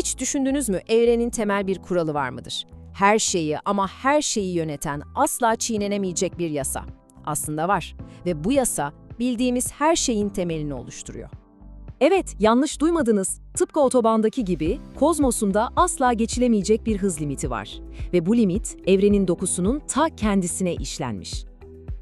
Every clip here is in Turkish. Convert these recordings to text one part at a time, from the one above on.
Hiç düşündünüz mü evrenin temel bir kuralı var mıdır? Her şeyi ama her şeyi yöneten asla çiğnenemeyecek bir yasa. Aslında var ve bu yasa bildiğimiz her şeyin temelini oluşturuyor. Evet, yanlış duymadınız. Tıpkı otobandaki gibi kozmosun da asla geçilemeyecek bir hız limiti var. Ve bu limit evrenin dokusunun ta kendisine işlenmiş.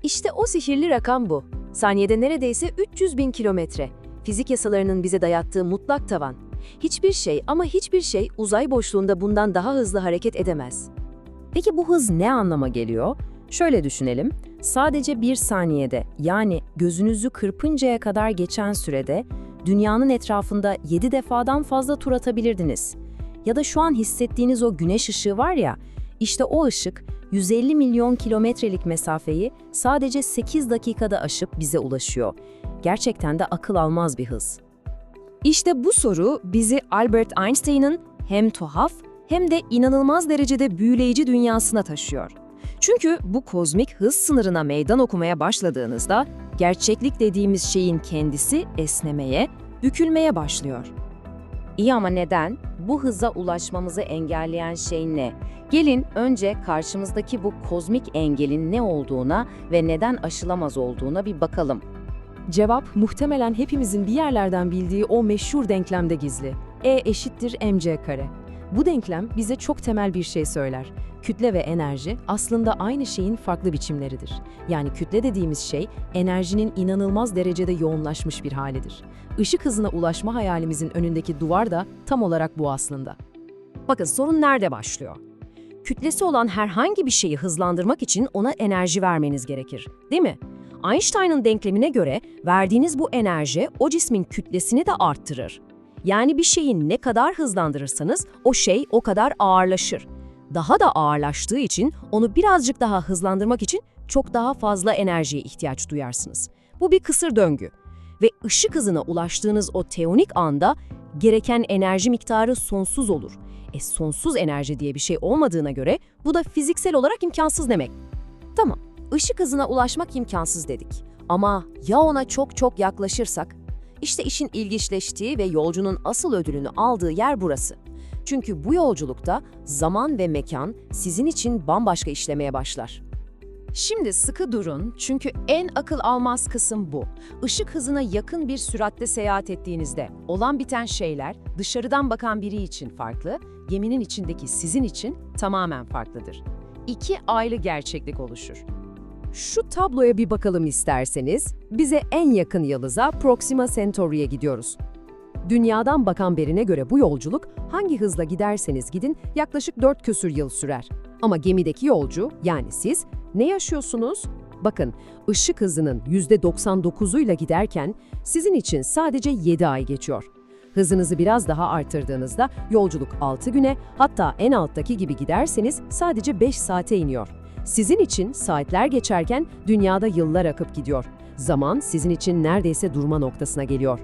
İşte o sihirli rakam bu. Saniyede neredeyse 300 bin kilometre. Fizik yasalarının bize dayattığı mutlak tavan. Hiçbir şey ama hiçbir şey uzay boşluğunda bundan daha hızlı hareket edemez. Peki bu hız ne anlama geliyor? Şöyle düşünelim. Sadece bir saniyede yani gözünüzü kırpıncaya kadar geçen sürede dünyanın etrafında 7 defadan fazla tur atabilirdiniz. Ya da şu an hissettiğiniz o güneş ışığı var ya, işte o ışık 150 milyon kilometrelik mesafeyi sadece 8 dakikada aşıp bize ulaşıyor. Gerçekten de akıl almaz bir hız. İşte bu soru bizi Albert Einstein'ın hem tuhaf hem de inanılmaz derecede büyüleyici dünyasına taşıyor. Çünkü bu kozmik hız sınırına meydan okumaya başladığınızda gerçeklik dediğimiz şeyin kendisi esnemeye, bükülmeye başlıyor. İyi ama neden? Bu hıza ulaşmamızı engelleyen şey ne? Gelin önce karşımızdaki bu kozmik engelin ne olduğuna ve neden aşılamaz olduğuna bir bakalım. Cevap muhtemelen hepimizin bir yerlerden bildiği o meşhur denklemde gizli. E eşittir mc kare. Bu denklem bize çok temel bir şey söyler. Kütle ve enerji aslında aynı şeyin farklı biçimleridir. Yani kütle dediğimiz şey enerjinin inanılmaz derecede yoğunlaşmış bir halidir. Işık hızına ulaşma hayalimizin önündeki duvar da tam olarak bu aslında. Bakın sorun nerede başlıyor? Kütlesi olan herhangi bir şeyi hızlandırmak için ona enerji vermeniz gerekir, değil mi? Einstein'ın denklemine göre verdiğiniz bu enerji o cismin kütlesini de arttırır. Yani bir şeyi ne kadar hızlandırırsanız o şey o kadar ağırlaşır. Daha da ağırlaştığı için onu birazcık daha hızlandırmak için çok daha fazla enerjiye ihtiyaç duyarsınız. Bu bir kısır döngü. Ve ışık hızına ulaştığınız o teonik anda gereken enerji miktarı sonsuz olur. E sonsuz enerji diye bir şey olmadığına göre bu da fiziksel olarak imkansız demek. Tamam, ışık hızına ulaşmak imkansız dedik. Ama ya ona çok çok yaklaşırsak? İşte işin ilginçleştiği ve yolcunun asıl ödülünü aldığı yer burası. Çünkü bu yolculukta zaman ve mekan sizin için bambaşka işlemeye başlar. Şimdi sıkı durun çünkü en akıl almaz kısım bu. Işık hızına yakın bir süratte seyahat ettiğinizde olan biten şeyler dışarıdan bakan biri için farklı, geminin içindeki sizin için tamamen farklıdır. İki ayrı gerçeklik oluşur. Şu tabloya bir bakalım isterseniz. Bize en yakın yıldıza Proxima Centauri'ye gidiyoruz. Dünyadan bakan birine göre bu yolculuk hangi hızla giderseniz gidin yaklaşık 4 küsür yıl sürer. Ama gemideki yolcu yani siz ne yaşıyorsunuz? Bakın ışık hızının %99'uyla giderken sizin için sadece 7 ay geçiyor. Hızınızı biraz daha artırdığınızda yolculuk 6 güne hatta en alttaki gibi giderseniz sadece 5 saate iniyor. Sizin için saatler geçerken dünyada yıllar akıp gidiyor. Zaman sizin için neredeyse durma noktasına geliyor.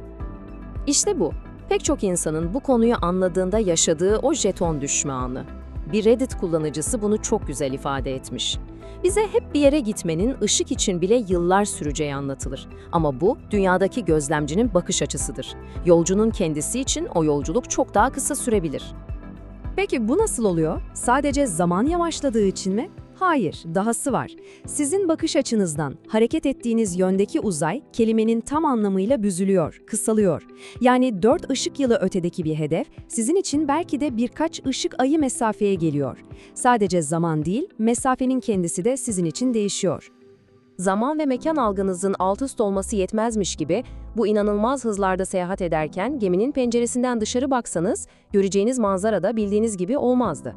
İşte bu. Pek çok insanın bu konuyu anladığında yaşadığı o jeton düşme anı. Bir Reddit kullanıcısı bunu çok güzel ifade etmiş. Bize hep bir yere gitmenin ışık için bile yıllar süreceği anlatılır. Ama bu dünyadaki gözlemcinin bakış açısıdır. Yolcunun kendisi için o yolculuk çok daha kısa sürebilir. Peki bu nasıl oluyor? Sadece zaman yavaşladığı için mi? Hayır, dahası var. Sizin bakış açınızdan hareket ettiğiniz yöndeki uzay kelimenin tam anlamıyla büzülüyor, kısalıyor. Yani 4 ışık yılı ötedeki bir hedef sizin için belki de birkaç ışık ayı mesafeye geliyor. Sadece zaman değil, mesafenin kendisi de sizin için değişiyor. Zaman ve mekan algınızın alt üst olması yetmezmiş gibi bu inanılmaz hızlarda seyahat ederken geminin penceresinden dışarı baksanız göreceğiniz manzara da bildiğiniz gibi olmazdı.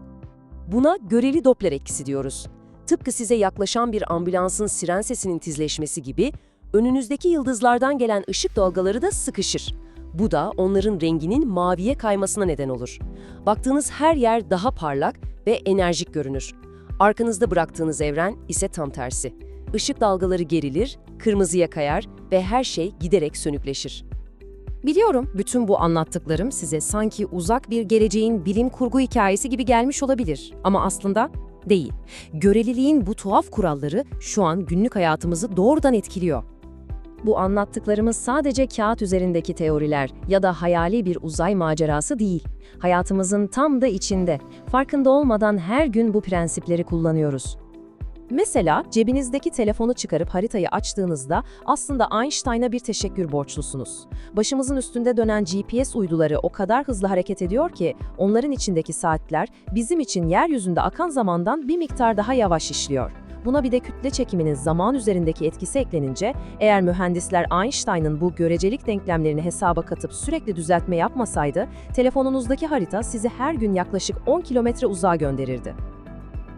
Buna göreli Doppler etkisi diyoruz. Tıpkı size yaklaşan bir ambulansın siren sesinin tizleşmesi gibi önünüzdeki yıldızlardan gelen ışık dalgaları da sıkışır. Bu da onların renginin maviye kaymasına neden olur. Baktığınız her yer daha parlak ve enerjik görünür. Arkanızda bıraktığınız evren ise tam tersi. Işık dalgaları gerilir, kırmızıya kayar ve her şey giderek sönükleşir. Biliyorum bütün bu anlattıklarım size sanki uzak bir geleceğin bilim kurgu hikayesi gibi gelmiş olabilir ama aslında değil. Göreliliğin bu tuhaf kuralları şu an günlük hayatımızı doğrudan etkiliyor. Bu anlattıklarımız sadece kağıt üzerindeki teoriler ya da hayali bir uzay macerası değil. Hayatımızın tam da içinde. Farkında olmadan her gün bu prensipleri kullanıyoruz. Mesela cebinizdeki telefonu çıkarıp haritayı açtığınızda aslında Einstein'a bir teşekkür borçlusunuz. Başımızın üstünde dönen GPS uyduları o kadar hızlı hareket ediyor ki onların içindeki saatler bizim için yeryüzünde akan zamandan bir miktar daha yavaş işliyor. Buna bir de kütle çekiminin zaman üzerindeki etkisi eklenince eğer mühendisler Einstein'ın bu görecelik denklemlerini hesaba katıp sürekli düzeltme yapmasaydı telefonunuzdaki harita sizi her gün yaklaşık 10 kilometre uzağa gönderirdi.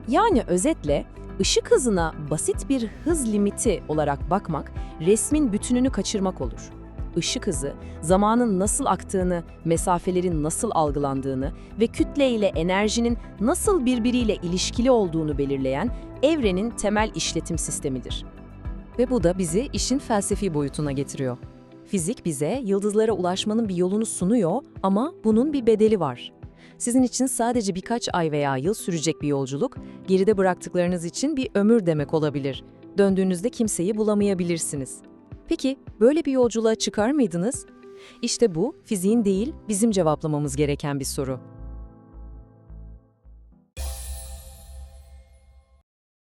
Yani özetle, ışık hızına basit bir hız limiti olarak bakmak, resmin bütününü kaçırmak olur. Işık hızı, zamanın nasıl aktığını, mesafelerin nasıl algılandığını ve kütle ile enerjinin nasıl birbiriyle ilişkili olduğunu belirleyen evrenin temel işletim sistemidir. Ve bu da bizi işin felsefi boyutuna getiriyor. Fizik bize yıldızlara ulaşmanın bir yolunu sunuyor ama bunun bir bedeli var. Sizin için sadece birkaç ay veya yıl sürecek bir yolculuk, geride bıraktıklarınız için bir ömür demek olabilir. Döndüğünüzde kimseyi bulamayabilirsiniz. Peki, böyle bir yolculuğa çıkar mıydınız? İşte bu, fiziğin değil, bizim cevaplamamız gereken bir soru.